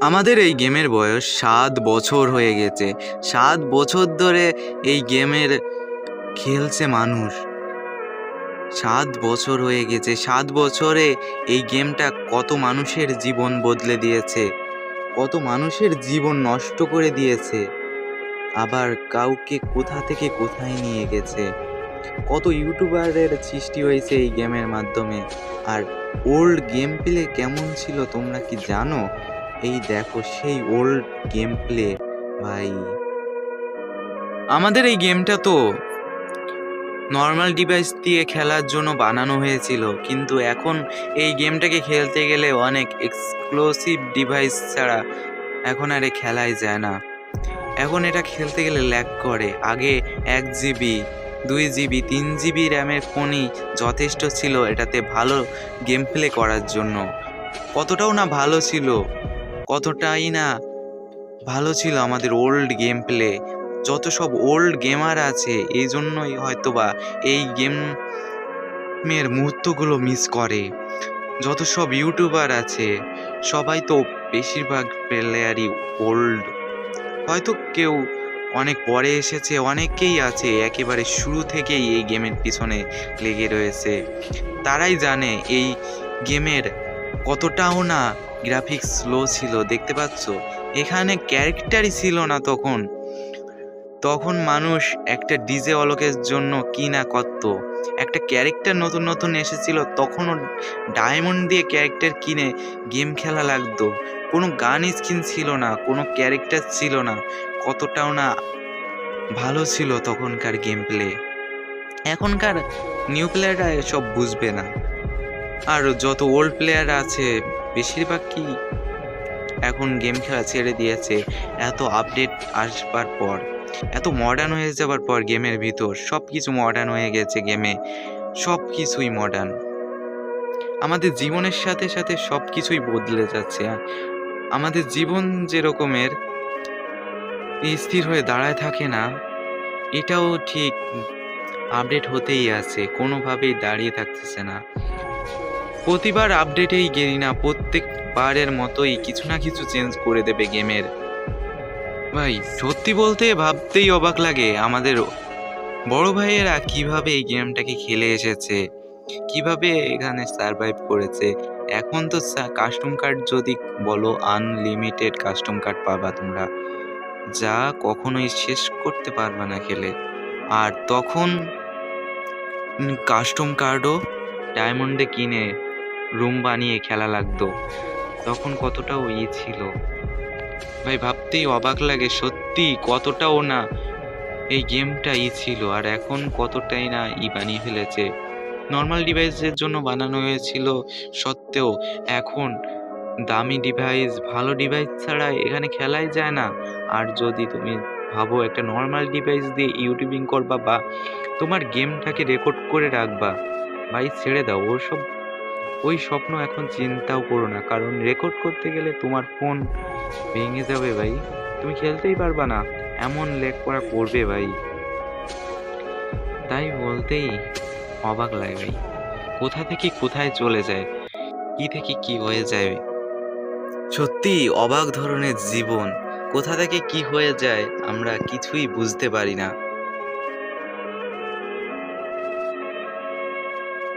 আমাদের এই গেমের বয়স সাত বছর হয়ে গেছে। সাত বছর ধরে এই গেমের খেলছে মানুষ। সাত বছর হয়ে গেছে। সাত বছরে এই গেমটা কত মানুষের জীবন বদলে দিয়েছে। কত মানুষের জীবন নষ্ট করে দিয়েছে। আবার কাউকে কোথা থেকে কোথায় নিয়ে গেছে। কত ইউটিউবারের সৃষ্টি হয়েছে এই গেমের মাধ্যমে। আর ওল্ড গেম প্লে কেমন ছিল তোমরা কি জানো? এই দেখো সেই ওল্ড গেম প্লে ভাই। আমাদের এই গেমটা তো নর্মাল ডিভাইস দিয়ে খেলার জন্য বানানো হয়েছিল, কিন্তু এখন এই গেমটাকে খেলতে গেলে অনেক এক্সক্লুসিভ ডিভাইস ছাড়া এখন আর খেলাই যায় না। এখন এটা খেলতে গেলে ল্যাগ করে। আগে এক জিবি দুই জিবি তিন জিবি র্যামের ফোনই যথেষ্ট ছিল এটাতে ভালো গেম প্লে করার জন্য। কতটাও না ভালো ছিল কতটাই না। ভালো ছিল আমাদের ওল্ড গেম প্লে যত সব ওল্ড গেমার আছে এই জন্যই হয়তোবা এই গেমের মুহূর্তগুলো মিস করে। যত সব ইউটিউবার আছে, সবাই তো বেশিরভাগ প্লেয়ারই ওল্ড হয়তো কেউ অনেক পরে এসেছে, অনেকেই আছে একেবারে শুরু থেকেই এই গেমের পিছনে লেগে রয়েছে। তারাই জানে এই গেমের কতটাও না গ্রাফিক্স স্লো ছিল, দেখতে পাচ্ছ? এখানে ক্যারেক্টারই ছিল না তখন। তখন মানুষ একটা ডিজে অলকের জন্য কি না করত। একটা ক্যারেক্টার নতুন নতুন এসেছিল, তখনও ডায়মন্ড দিয়ে ক্যারেক্টার কিনে গেম খেলা লাগতো। কোনো গান স্কিন ছিল না, কোনো ক্যারেক্টার ছিল না। কতটাও না ভালো ছিল তখনকার গেম প্লে এখনকার নিউ প্লেয়াররা এসব বুঝবে না। আর যত ওল্ড প্লেয়ার আছে, বেশিরভাগ কি এখন গেম খেলা ছেড়ে দিয়েছে, এত আপডেট আসবার পর, এত মডার্ন হয়ে যাবার পর গেমের ভিতর সব কিছু মডার্ন হয়ে গেছে গেমে সব কিছুই মডার্ন আমাদের জীবনের সাথে সাথে সব কিছুই বদলে যাচ্ছে আমাদের জীবন যে রকমের স্থির হয়ে দাঁড়ায় থাকে না, এটাও ঠিক আপডেট হতেই আছে, কোনোভাবেই দাঁড়িয়ে থাকতেছে না। প্রতিবার আপডেটেই গেরিনা প্রত্যেকবারের মতোই কিছু না কিছু চেঞ্জ করে দেবে গেমের ভাই, সত্যি বলতে ভাবতেই অবাক লাগে আমাদের বড় ভাইয়েরা কীভাবে এই গেমটাকে খেলে এসেছে, কীভাবে এখানে সারভাইভ করেছে। এখন তো কাস্টম কার্ড যদি বলো আনলিমিটেড কাস্টম কার্ড পাবা তোমরা। যা কখনোই শেষ করতে পারবে না খেলে। আর তখন কাস্টম কার্ডও ডায়মন্ডে কিনে রুম বানিয়ে খেলা লাগতো। তখন কতটাও ই ছিল। ভাই, ভাবতেই অবাক লাগে, সত্যি কতটাও না এই গেমটা ই ছিল, আর এখন কতটাই না ই বানিয়ে ফেলেছে। নর্মাল ডিভাইসের জন্য বানানো হয়েছিল সত্ত্বেও এখন দামি ডিভাইস ভালো ডিভাইস ছাড়া এখানে খেলাই যায় না। আর যদি তুমি ভাবো একটা নর্মাল ডিভাইস দিয়ে ইউটিউবিং করবা বা তোমার গেমটাকে রেকর্ড করে রাখবা, ভাই, ছেড়ে দাও, ওসব ওই স্বপ্ন এখন চিন্তাও করো না, কারণ রেকর্ড করতে গেলে তোমার ফোন ভেঙে যাবে ভাই। তুমি খেলতেই পারবা না, এমন করা করবে ভাই। তাই বলতেই অবাক লাগে ভাই, কোথা থেকে কোথায় চলে যায়, কি থেকে কি হয়ে যায়। সত্যি অবাক ধরনের জীবন, কোথা থেকে কি হয়ে যায় আমরা কিছুই বুঝতে পারি না।